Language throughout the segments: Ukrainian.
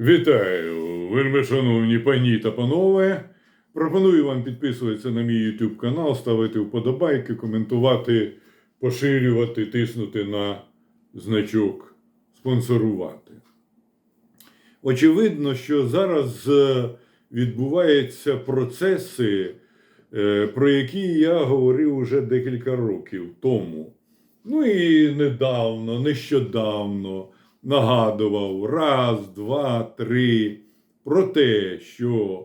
Вітаю, вельми шановні пані та панове. Пропоную вам підписуватися на мій YouTube канал, ставити вподобайки, коментувати, поширювати, тиснути на значок спонсорувати. Очевидно, що зараз е, відбуваються процеси, е, про які я говорив уже декілька років тому. Ну і недавно, нещодавно нагадував раз, два, три про те, що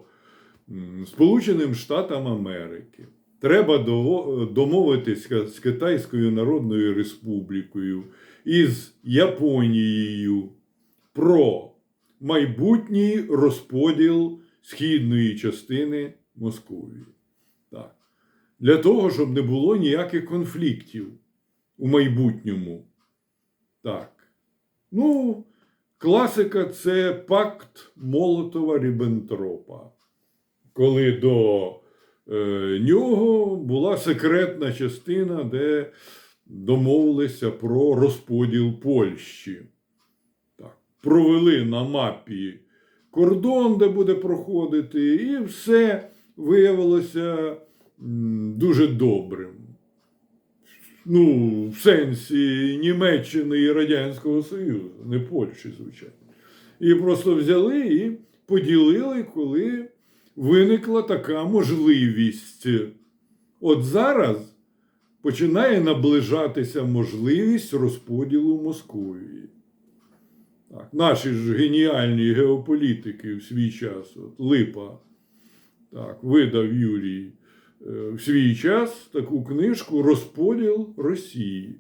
Сполученим Штатам Америки треба домовитися з Китайською Народною Республікою і з Японією про майбутній розподіл східної частини Московії. Так. Для того, щоб не було ніяких конфліктів у майбутньому. Так. Ну, класика це пакт Молотова Ріббентропа, коли до е, нього була секретна частина, де домовилися про розподіл Польщі. Так. Провели на мапі кордон, де буде проходити, і все виявилося дуже добрим. Ну, в сенсі Німеччини і Радянського Союзу, не Польщі, звичайно. І просто взяли і поділили, коли виникла така можливість. От зараз починає наближатися можливість розподілу Московії. Так, наші ж геніальні геополітики в свій час, от Липа, так, видав Юрій в свій час таку книжку Розподіл Росії.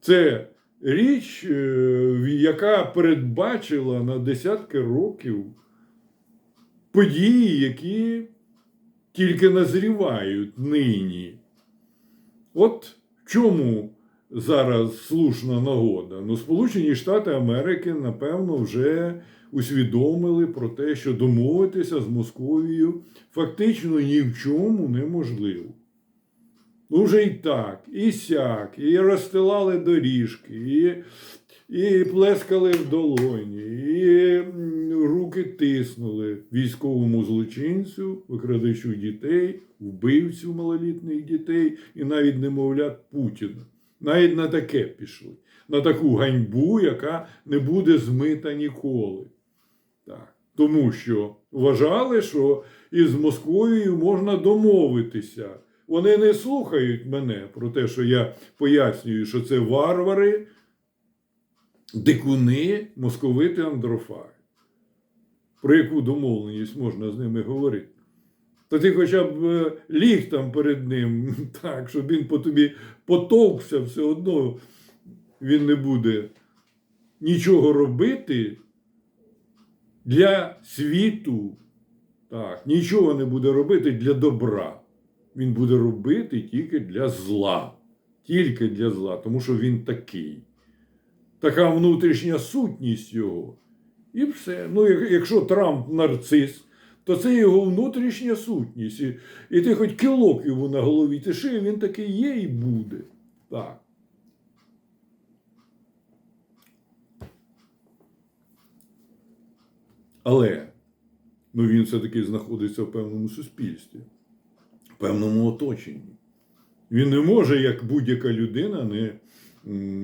Це річ, е, яка передбачила на десятки років події, які тільки назрівають нині. От в чому зараз слушна нагода? Ну, Сполучені Штати Америки, напевно, вже усвідомили про те, що домовитися з Московією фактично ні в чому неможливо. Ну, вже і так, і сяк, і розстилали доріжки, і, і плескали в долоні, і руки тиснули військовому злочинцю, викрадачу дітей, вбивцю малолітніх дітей і навіть немовлят Путіна. Навіть на таке пішли, на таку ганьбу, яка не буде змита ніколи. Так. Тому що вважали, що із Московією можна домовитися. Вони не слухають мене про те, що я пояснюю, що це варвари, дикуни, московити андрофаги. Про яку домовленість можна з ними говорити? Та ти хоча б е, ліг там перед ним, так, щоб він по тобі потовкся, все одно він не буде нічого робити для світу. Так, нічого не буде робити для добра. Він буде робити тільки для зла. Тільки для зла, тому що він такий. Така внутрішня сутність його. І все. Ну, якщо Трамп нарцис, то це його внутрішня сутність. І, і ти хоч кілок йому на голові тиши, він такий є і буде. Так. Але ну, він все-таки знаходиться в певному суспільстві, в певному оточенні. Він не може, як будь-яка людина, не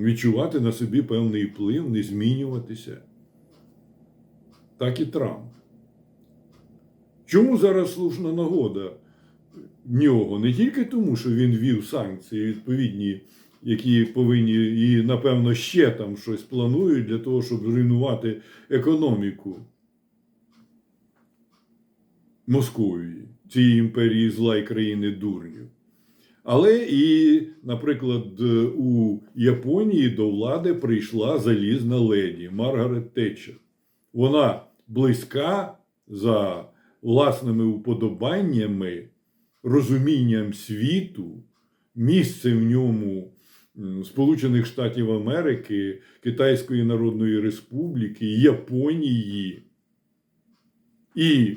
відчувати на собі певний вплив, не змінюватися. Так і Трамп. Чому зараз слушна нагода нього? Не тільки тому, що він ввів санкції відповідні, які повинні і, напевно, ще там щось планують для того, щоб зруйнувати економіку Московії, цієї імперії зла і країни дурнів. Але і, наприклад, у Японії до влади прийшла залізна леді Маргарет Тетчер. Вона близька за власними уподобаннями, розумінням світу, місце в ньому Сполучених Штатів Америки, Китайської Народної Республіки, Японії і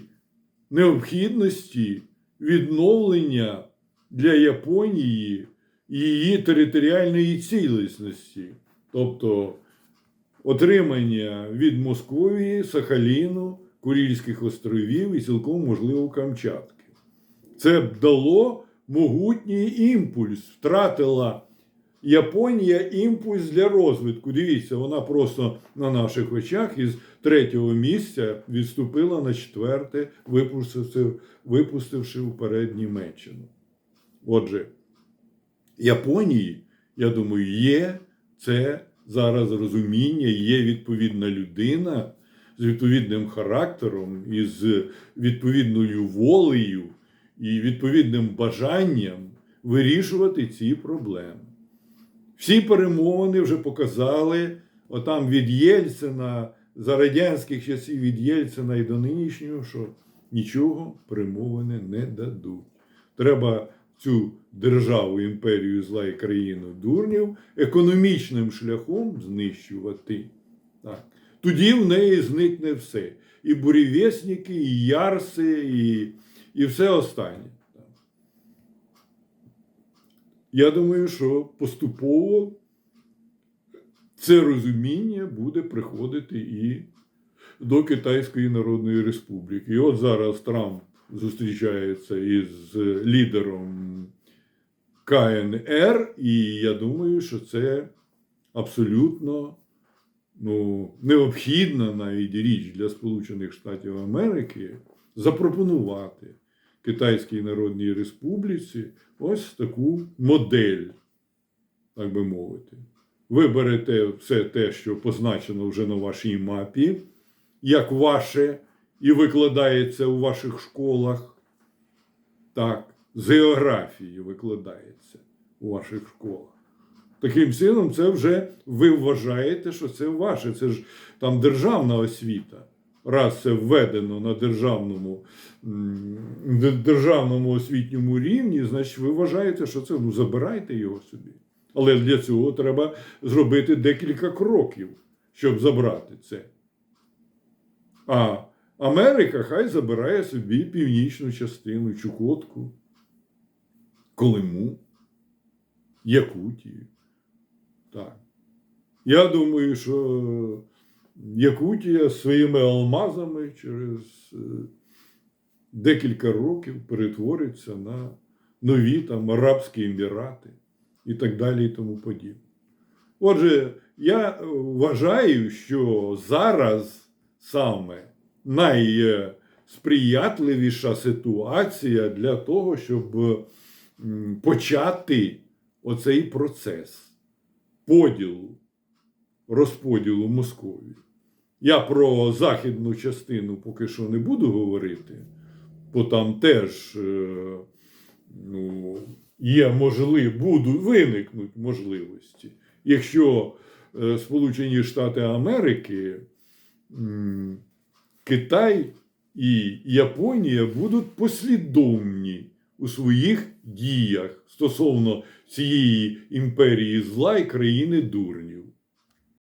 необхідності відновлення для Японії її територіальної цілісності. Тобто отримання від Московії, Сахаліну, Курильських островів і цілком можливо Камчатки. Це б дало могутній імпульс. Втратила Японія імпульс для розвитку. Дивіться, вона просто на наших очах із третього місця відступила на четверте, випустивши, випустивши вперед Німеччину. Отже, Японії, я думаю, є це зараз розуміння, є відповідна людина з відповідним характером і з відповідною волею і відповідним бажанням вирішувати ці проблеми. Всі перемовини вже показали, отам від Єльцина, за радянських часів від Єльцина і до нинішнього, що нічого перемовини не дадуть. Треба цю державу, імперію зла і країну дурнів економічним шляхом знищувати. Так. Тоді в неї зникне все. І бурєвєсники, і ярси, і, і все останнє. Я думаю, що поступово це розуміння буде приходити і до Китайської Народної Республіки. І от зараз Трамп зустрічається із лідером КНР, і я думаю, що це абсолютно ну, необхідна навіть річ для Сполучених Штатів Америки запропонувати Китайській Народній Республіці ось таку модель, так би мовити. Ви берете все те, що позначено вже на вашій мапі, як ваше, і викладається у ваших школах. Так, з географії викладається у ваших школах. Таким чином, це вже ви вважаєте, що це ваше. Це ж там державна освіта. Раз це введено на державному, державному освітньому рівні, значить ви вважаєте, що це ну забирайте його собі. Але для цього треба зробити декілька кроків, щоб забрати це. А Америка хай забирає собі північну частину, Чукотку, Колиму, Якутію. Так. Я думаю, що Якутія своїми алмазами через е, декілька років перетвориться на нові там Арабські Емірати і так далі, і тому подібне. Отже, я вважаю, що зараз саме найсприятливіша ситуація для того, щоб почати оцей процес поділу, розподілу Московії. Я про західну частину поки що не буду говорити, бо там теж е, ну, є можливі, будуть виникнуть можливості. Якщо е, Сполучені Штати Америки, Китай і Японія будуть послідовні у своїх діях стосовно цієї імперії зла і країни дурнів.